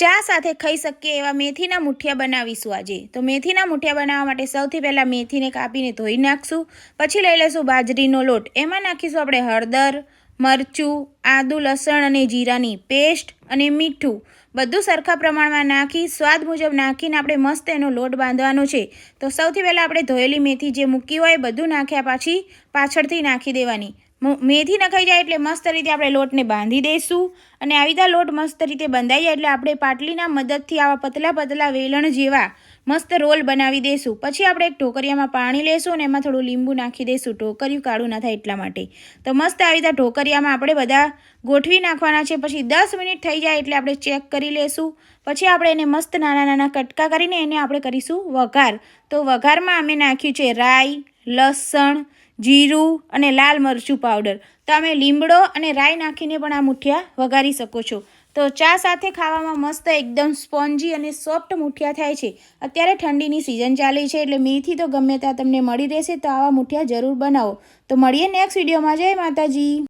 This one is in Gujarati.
ચા સાથે ખાઈ શકીએ એવા મેથીના મુઠિયા બનાવીશું આજે. તો મેથીના મુઠિયા બનાવવા માટે સૌથી પહેલાં મેથીને કાપીને ધોઈ નાખશું. પછી લઈ લઈશું બાજરીનો લોટ. એમાં નાખીશું આપણે હળદર, મરચું, આદું, લસણ અને જીરાની પેસ્ટ અને મીઠું. બધું સરખા પ્રમાણમાં નાખી, સ્વાદ મુજબ નાખીને આપણે મસ્ત એનો લોટ બાંધવાનો છે. તો સૌથી પહેલાં આપણે ધોયેલી મેથી જે મૂકી હોય બધું નાખ્યા પાછી પાછળથી નાખી દેવાની. મેથી નખાઈ જાય એટલે મસ્ત રીતે આપણે લોટને બાંધી દઈશું અને આવી રીતે લોટ મસ્ત રીતે બંધાઈ જાય એટલે આપણે પાટલીના મદદથી આવા પતલા પતલા વેલણ જેવા મસ્ત રોલ બનાવી દઈશું પછી આપણે એક ઢોકરિયામાં પાણી લેશું અને એમાં થોડું લીંબુ નાખી દઈશું ઢોકરિયું કાળું ના થાય એટલા માટે. તો મસ્ત આવી રીતે ઢોકરિયામાં આપણે બધા ગોઠવી નાખવાના છે. પછી દસ મિનિટ થઈ જાય એટલે આપણે ચેક કરી લેશું. પછી આપણે એને મસ્ત નાના નાના કટકા કરીને એને આપણે કરીશું વઘાર. તો વઘારમાં અમે નાખ્યું છે રાઈ લસણ, જીરું અને લાલ મરચું પાવડર તમે લીમડો અને રાઈ નાખીને પણ આ મુઠિયા વઘારી શકો છો. તો ચા સાથે ખાવામાં મસ્ત એકદમ સ્પોન્જી અને સોફ્ટ મુઠિયા થાય છે. અત્યારે ઠંડીની સિઝન ચાલે છે એટલે મેથી તો ગમે ત્યાં તમને મળી રહેશે, તો આવા મુઠિયા જરૂર બનાવો. તો મળીએ નેક્સ્ટ વિડીયોમાં જય માતાજી.